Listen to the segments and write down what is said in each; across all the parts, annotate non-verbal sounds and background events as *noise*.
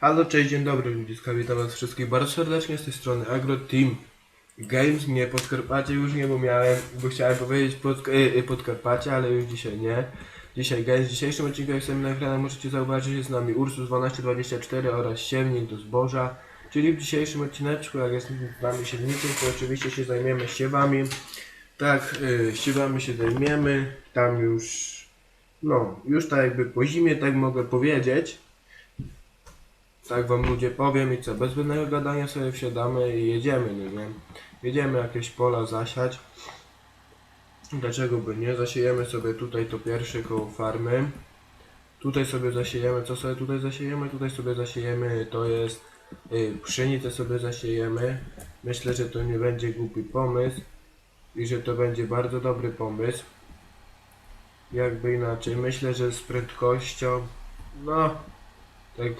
Halo, cześć, dzień dobry ludziska, witam was wszystkich bardzo serdecznie z tej strony Agro Team Games, nie Podkarpacie już nie, bo miałem, bo chciałem powiedzieć pod, y, y, Podkarpacie, ale już dzisiaj nie. Dzisiaj Games, w dzisiejszym odcinku jak sobie na ekranach możecie zauważyć jest z nami Ursus 1224 oraz Siewnik do zboża. Czyli w dzisiejszym odcineczku, jak jest z nami siewnikiem, to oczywiście się zajmiemy siewami. Tak, y, siewami się zajmiemy, tam już, no, już tak jakby po zimie, tak mogę powiedzieć. Tak wam ludzie powiem i co, bez zbędnego gadania sobie wsiadamy i jedziemy, no nie? Jedziemy jakieś pola zasiać. Dlaczego by nie? Zasiejemy sobie tutaj to pierwsze koło farmy. Tutaj sobie zasiejemy, co sobie tutaj zasiejemy? Tutaj sobie zasiejemy, to jest y, pszenicę sobie zasiejemy. Myślę, że to nie będzie głupi pomysł i że to będzie bardzo dobry pomysł. Jakby inaczej, myślę, że z prędkością, no, tak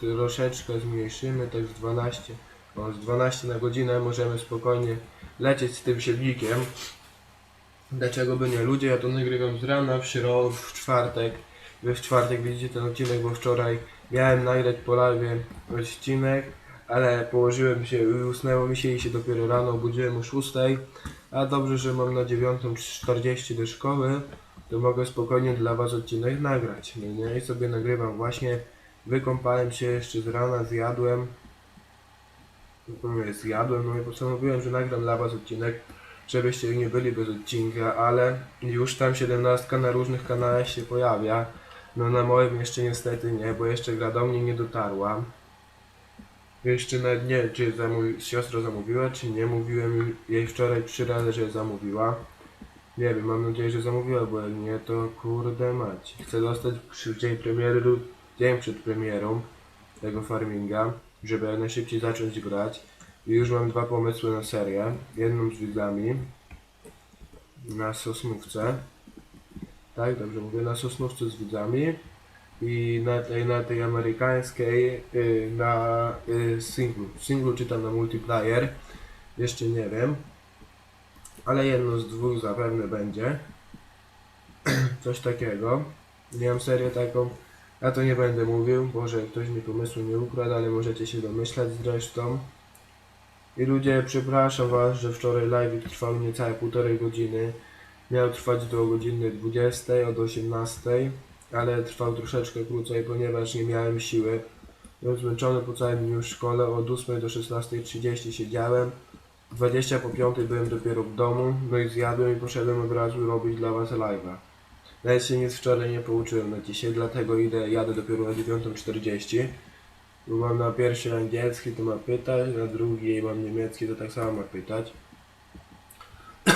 troszeczkę zmniejszymy, tak z 12, o, z 12 na godzinę możemy spokojnie lecieć z tym siewnikiem. Dlaczego by nie? Ludzie, ja to nagrywam z rana, w środę, w czwartek. Wy w czwartek widzicie ten odcinek, bo wczoraj miałem nagrać po live odcinek, ale położyłem się, usnęło mi się i się dopiero rano obudziłem o 6. A dobrze, że mam na 9.40 do szkoły, to mogę spokojnie dla Was odcinek nagrać. No nie? I sobie nagrywam właśnie Wykąpałem się jeszcze z rana, zjadłem. Zjadłem, no i postanowiłem, że nagram dla was odcinek, żebyście nie byli bez odcinka, ale już tam 17 na różnych kanałach się pojawia. No na moim jeszcze niestety nie, bo jeszcze gra do mnie nie dotarła. Jeszcze nawet nie wiem, czy zamówi- siostra zamówiła, czy nie. Mówiłem jej wczoraj trzy razy, że zamówiła. Nie wiem, mam nadzieję, że zamówiła, bo jak nie, to kurde mać. Chcę dostać przy dzień premiery dzień przed premierą tego farminga, żeby jak najszybciej zacząć grać. I już mam dwa pomysły na serię. Jedną z widzami na sosnówce. Tak, dobrze mówię, na sosnówce z widzami. I na tej, na tej amerykańskiej, y, na y, singlu. Singlu czytam na multiplayer. Jeszcze nie wiem. Ale jedno z dwóch zapewne będzie. *clears throat* Coś takiego. Miałem serię taką ja to nie będę mówił, może ktoś mi pomysłu nie ukradł, ale możecie się domyślać zresztą. I ludzie, przepraszam was, że wczoraj live trwał niecałe półtorej godziny. Miał trwać do godziny 20 od 18, ale trwał troszeczkę krócej, ponieważ nie miałem siły. Byłem zmęczony po całym dniu w szkole, od 8 do 16.30 siedziałem. 20 po 5 byłem dopiero w domu, no i zjadłem i poszedłem od razu robić dla was live'a. Nawet się nic wczoraj nie pouczyłem na dzisiaj, dlatego idę, jadę dopiero na 9.40. Bo mam na pierwszy angielski, to ma pytać, na drugiej mam niemiecki, to tak samo ma pytać. *coughs*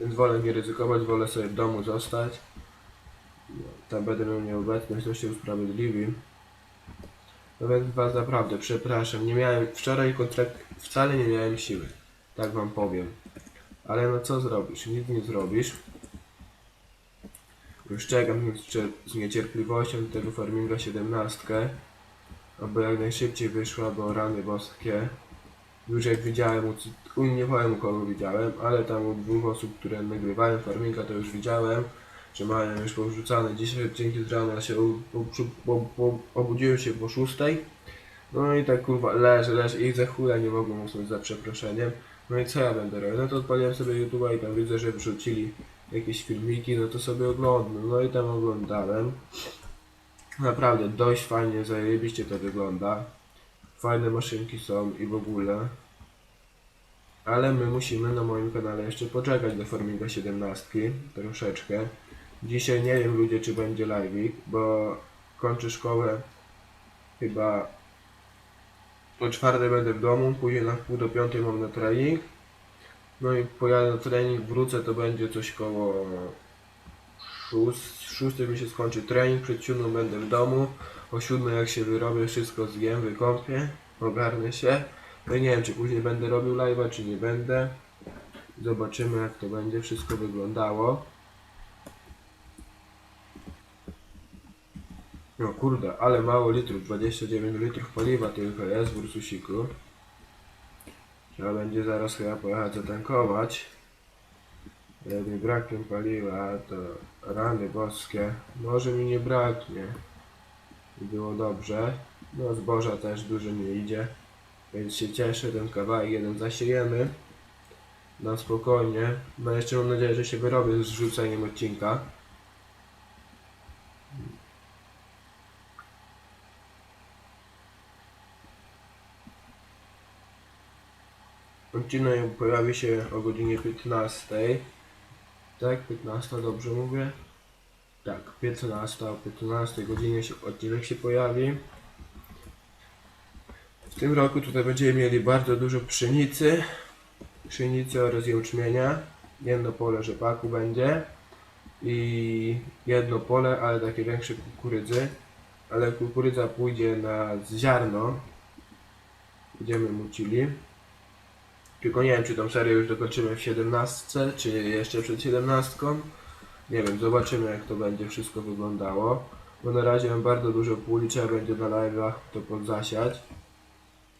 Więc wolę nie ryzykować, wolę sobie w domu zostać. No, Tam będę miał nieobecność, to się usprawiedliwi. No więc was naprawdę przepraszam, nie miałem, wczoraj kontrakt, wcale nie miałem siły. Tak wam powiem. Ale no co zrobisz? Nic nie zrobisz. Czekam z cie- z niecierpliwością tego farminga 17, aby jak najszybciej wyszła, bo rany boskie. Już jak widziałem, u, nie powiem u kogo widziałem, ale tam u dwóch osób, które nagrywają farminga, to już widziałem, że mają już powrzucane. Dzisiaj odcinki z rana się obudziłem się po 6. No i tak kurwa leżę, leżę i za chuja nie mogłem usnąć za przeproszeniem. No i co ja będę robił? No to odpaliłem sobie YouTube'a i tam widzę, że wrzucili jakieś filmiki, no to sobie oglądam. No i tam oglądałem. Naprawdę dość fajnie, zajebiście to wygląda. Fajne maszynki są i w ogóle. Ale my musimy na moim kanale jeszcze poczekać do Forminga 17 troszeczkę. Dzisiaj nie wiem ludzie czy będzie live'ik, bo kończę szkołę chyba o czwartej będę w domu, później na pół do piątej mam na trening. No i pojadę na trening, wrócę, to będzie coś koło szóst, szóstej mi się skończy trening, przed siódmą będę w domu, o siódmej jak się wyrobię, wszystko zjem, wykąpię, ogarnę się. No i nie wiem, czy później będę robił live'a, czy nie będę. Zobaczymy jak to będzie wszystko wyglądało. No kurde, ale mało litrów, 29 litrów paliwa tylko jest w Ursusiku. Trzeba będzie zaraz chyba pojechać zatankować. Mi braknie paliwa, to rany boskie. Może mi nie braknie. I było dobrze. No zboża też dużo nie idzie, więc się cieszę, ten kawałek jeden zasiejemy na spokojnie. No jeszcze mam nadzieję, że się wyrobię z rzuceniem odcinka. Odcinek pojawi się o godzinie 15. Tak, 15 dobrze mówię? Tak, 15, o 15 godzinie się, odcinek się pojawi. W tym roku tutaj będziemy mieli bardzo dużo pszenicy, pszenicy oraz jęczmienia. Jedno pole rzepaku będzie i jedno pole, ale takie większe kukurydzy. Ale kukurydza pójdzie na ziarno. Będziemy mucili. Tylko nie wiem, czy tą serię już dokończymy w 17, czy jeszcze przed 17. Nie wiem, zobaczymy jak to będzie wszystko wyglądało. Bo na razie mam bardzo dużo pól i trzeba będzie na live'ach to podzasiać.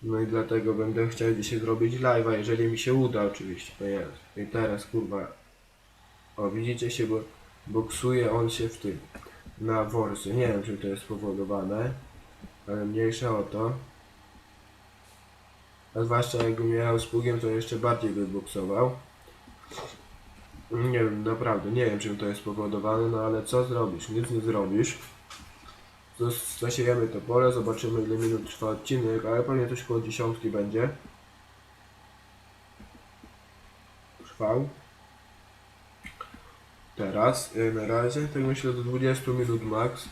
No i dlatego będę chciał dzisiaj zrobić live'a, jeżeli mi się uda oczywiście. To jest. I teraz kurwa. O, widzicie się, bo boksuje on się w tym. Na worsy. Nie wiem, czy to jest spowodowane. Ale mniejsza o to. A zwłaszcza jakbym jechał z pługiem, to jeszcze bardziej by. Nie wiem, naprawdę, nie wiem czym to jest spowodowane, no ale co zrobisz? Nic nie zrobisz. Zas- Zasiejemy to pole, zobaczymy ile minut trwa odcinek, ale pewnie coś koło dziesiątki będzie. Trwał. Teraz, y, na razie, tak myślę do 20 minut max.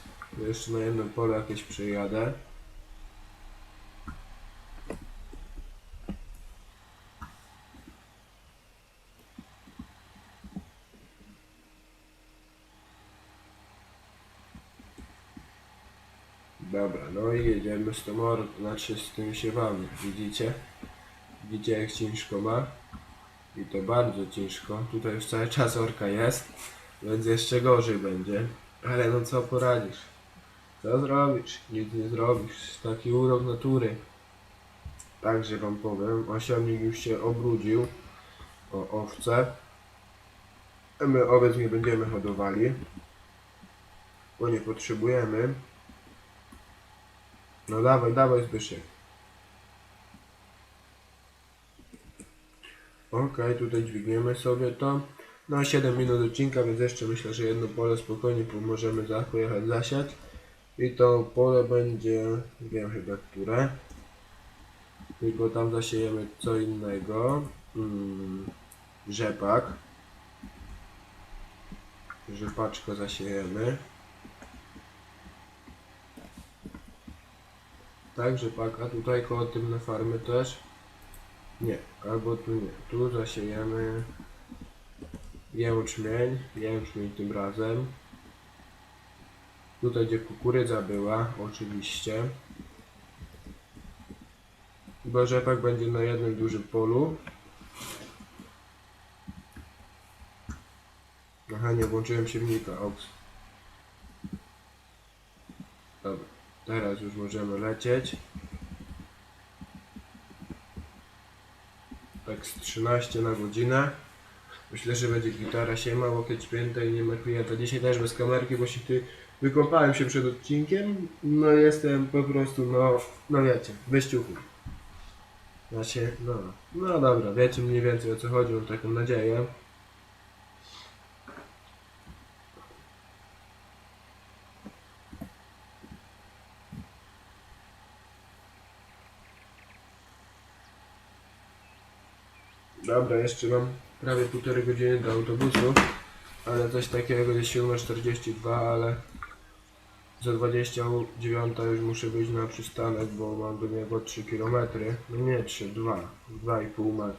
Jeszcze na jedno pole jakieś przejadę. Dobra, no i jedziemy z tą or, znaczy z tym siewami, widzicie? Widzicie jak ciężko ma? I to bardzo ciężko, tutaj już cały czas orka jest, więc jeszcze gorzej będzie. Ale no co poradzisz? Co zrobisz? Nic nie zrobisz, taki urok natury. Także wam powiem, osiemnik już się obrudził o owce. My owiec nie będziemy hodowali, bo nie potrzebujemy. No dawaj, dawaj Zbyszek. Okej, tutaj dźwigniemy sobie to. No 7 minut odcinka, więc jeszcze myślę, że jedno pole spokojnie możemy pojechać zasiać. I to pole będzie, wiem chyba które. Tylko tam zasiejemy co innego. Mm, rzepak. Rzepaczko zasiejemy. Tak, rzepak, a tutaj koło tylne farmy też. Nie, albo tu nie. Tu zasiejemy jęczmień, jęczmień tym razem. Tutaj gdzie kukurydza była, oczywiście. Bo rzepak będzie na jednym dużym polu. Aha, nie włączyłem silnika, ops. Dobra, teraz już możemy lecieć. Tak z 13 na godzinę. Myślę, że będzie gitara siema, łokieć pięta i nie ma klienta. Dzisiaj też bez kamerki, bo się ty wykąpałem się przed odcinkiem. No jestem po prostu, no, no wiecie, wyściuchu. Znaczy, no, no dobra, wiecie mniej więcej o co chodzi, mam taką nadzieję. Dobra, jeszcze mam prawie półtorej godziny do autobusu, ale coś takiego jest 7.42, ale za 29 już muszę być na przystanek, bo mam do niego 3 km. No nie 3, 2, 2,5 max.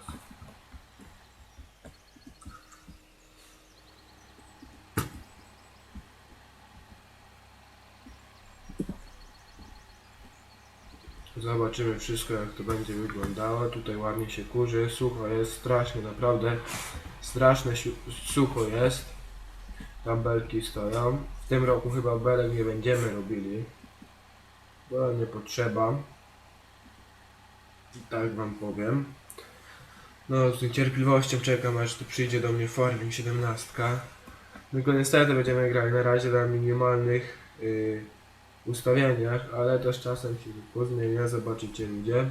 Zobaczymy wszystko jak to będzie wyglądało. Tutaj ładnie się kurzy, sucho jest strasznie, naprawdę straszne sucho jest. Tam belki stoją. W tym roku chyba belek nie będziemy robili, bo nie potrzeba. Tak wam powiem. No z niecierpliwością czekam aż tu przyjdzie do mnie Farming 17. Tylko niestety będziemy grali na razie na minimalnych yy, ustawieniach, ale z czasem się pozmienia, zobaczycie ludzie.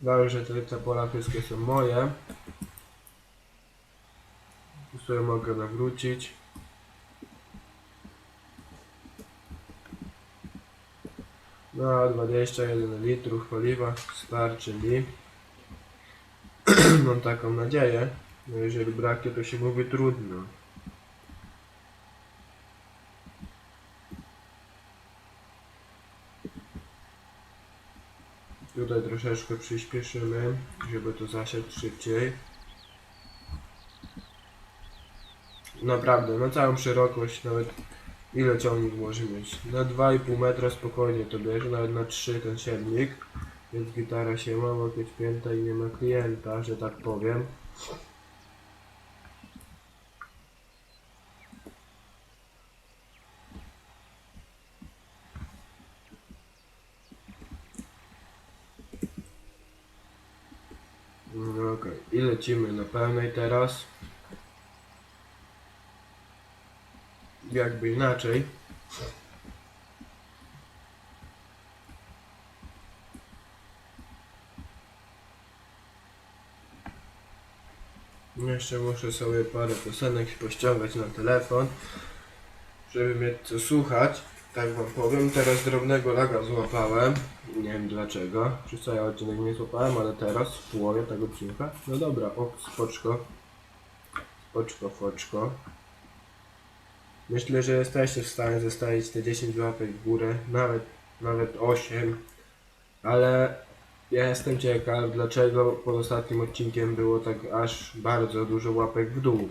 Dobrze, że te, te pola wszystkie są moje. Tu sobie mogę nawrócić. No, 21 litrów paliwa starczy mi. *clears throat* Mam taką nadzieję. No jeżeli braknie, to się mówi trudno. Tutaj troszeczkę przyspieszymy, żeby to zasiać szybciej. Naprawdę, na całą szerokość, nawet ile ciągnik może mieć? Na 2,5 metra spokojnie to bierze, nawet na 3 ten siewnik. Więc gitara się ma, łokieć pięta i nie ma klienta, że tak powiem. No i lecimy na pełnej teraz. Jakby inaczej. Jeszcze muszę sobie parę piosenek pościągać na telefon, żeby mieć co słuchać. Tak wam powiem, teraz drobnego laga złapałem. Nie wiem dlaczego. Przez cały odcinek nie złapałem, ale teraz w połowie tego odcinka. No dobra, o, spoczko. Spoczko, foczko. Myślę, że jesteście w stanie zostawić te 10 łapek w górę, nawet, nawet 8. Ale ja jestem ciekaw, dlaczego pod ostatnim odcinkiem było tak aż bardzo dużo łapek w dół.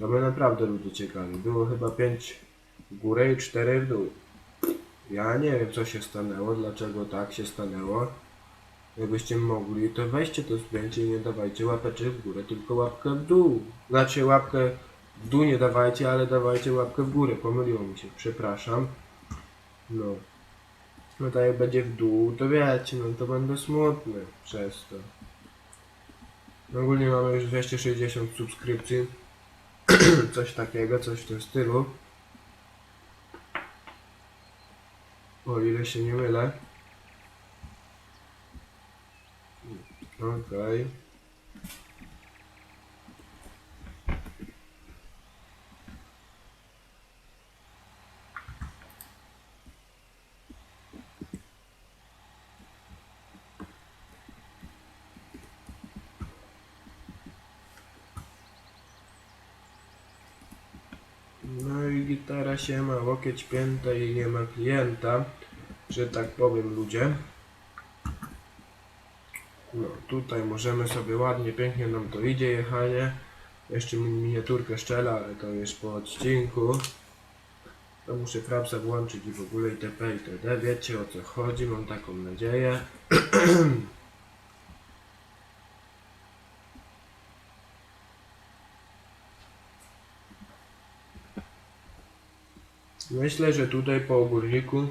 To mnie naprawdę ludzie ciekawi. Było chyba 5 w górę i 4 w dół. Ja nie wiem co się stanęło, dlaczego tak się stanęło. Jakbyście mogli, to weźcie to zdjęcie i nie dawajcie łapeczek w górę, tylko łapkę w dół. Znaczy łapkę w dół nie dawajcie, ale dawajcie łapkę w górę. Pomyliło mi się, przepraszam. No. No tak jak będzie w dół, to wiecie, no to będę smutny przez to. Ogólnie mamy już 260 subskrypcji. *clears throat* coś takiego, coś w tym stylu. O ile się nie mylę. Okej. No i gitara się ma, łokieć pięta i nie ma klienta, że tak powiem ludzie. No tutaj możemy sobie ładnie, pięknie nam to idzie jechanie. Jeszcze mi- miniaturkę szczela, ale to już po odcinku. To muszę frapsa włączyć i w ogóle itp. itd. Wiecie o co chodzi, mam taką nadzieję. *clears throat* Myślę, że tutaj po ogórniku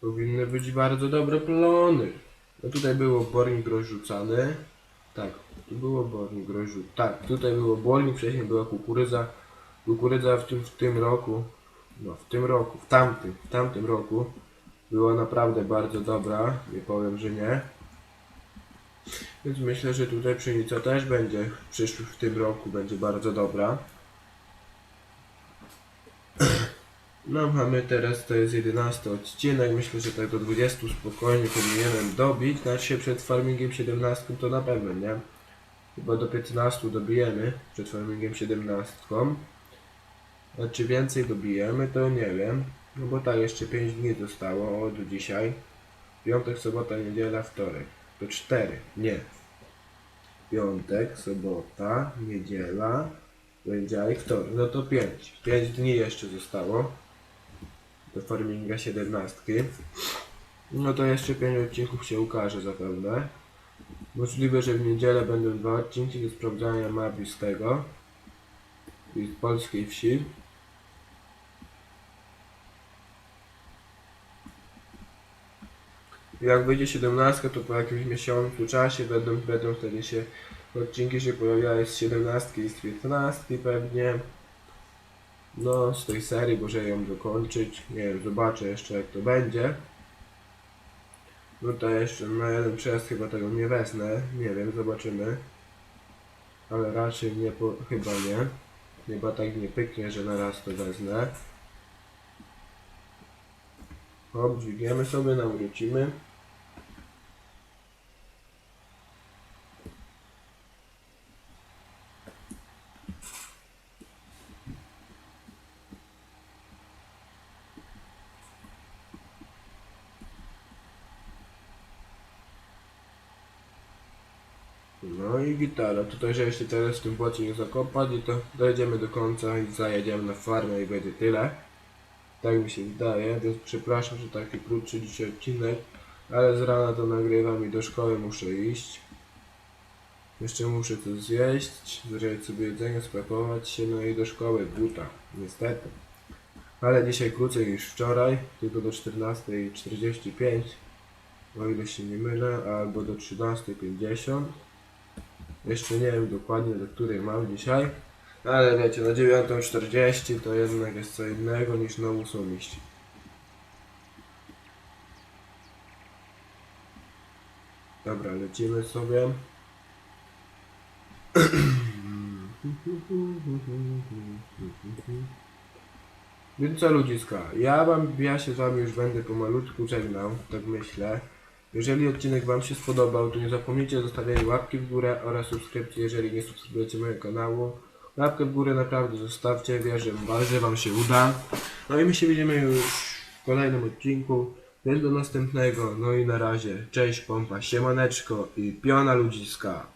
powinny być bardzo dobre plony. No tutaj było bornik rozrzucany. Tak, tu było bornik rozrzucany. Tak, tutaj było bornik, wcześniej była kukurydza. Kukurydza w tym, w tym roku, no w tym roku, w tamtym, w tamtym roku była naprawdę bardzo dobra. Nie powiem, że nie. Więc myślę, że tutaj pszenica też będzie w przyszłym, w tym roku będzie bardzo dobra. No mamy teraz, to jest 11 odcinek, myślę, że tak do 20 spokojnie powinienem dobić, znaczy się przed farmingiem 17 to na pewno, nie? Chyba do 15 dobijemy przed farmingiem 17. A czy więcej dobijemy, to nie wiem. No bo tak, jeszcze 5 dni zostało od dzisiaj. Piątek, sobota, niedziela, wtorek. To 4, nie. Piątek, sobota, niedziela, poniedziałek, wtorek. No to 5. 5 dni jeszcze zostało do farminga 17. No to jeszcze 5 odcinków się ukaże zapewne. Możliwe, że w niedzielę będą dwa odcinki do sprawdzania mapy z tego. I z polskiej wsi. Jak wyjdzie 17, to po jakimś miesiącu, czasie będą, będą wtedy się odcinki się pojawiały z 17 i z 15 pewnie. No, z tej serii może ją dokończyć. Nie wiem, zobaczę jeszcze jak to będzie. No to jeszcze na jeden przejazd chyba tego nie wezmę. Nie wiem, zobaczymy. Ale raczej nie, po, chyba nie. Chyba tak nie pyknie, że na raz to wezmę. Hop, dźwigniemy sobie, nawrócimy. No i gitara. Tutaj, że jeszcze teraz w tym płocie nie zakopać i to dojdziemy do końca i zajedziemy na farmę i będzie tyle. Tak mi się wydaje, więc przepraszam, że taki krótszy dzisiaj odcinek, ale z rana to nagrywam i do szkoły muszę iść. Jeszcze muszę coś zjeść, zrobić sobie jedzenie, spakować się, no i do szkoły buta, niestety. Ale dzisiaj krócej niż wczoraj, tylko do 14.45, o ile się nie mylę, albo do 13.50. Jeszcze nie wiem dokładnie do której mam dzisiaj. Ale wiecie, na 9.40 to jednak jest co innego niż na 8 iść. Dobra, lecimy sobie. Więc co ludziska, ja wam, ja się z wami już będę pomalutku żegnał, tak myślę. Jeżeli odcinek wam się spodobał, to nie zapomnijcie o zostawieniu łapki w górę oraz subskrypcji, jeżeli nie subskrybujecie mojego kanału. Łapkę w górę naprawdę zostawcie, wierzę, że wam się uda. No i my się widzimy już w kolejnym odcinku, więc do następnego. No i na razie, cześć pompa, siemaneczko i piona ludziska.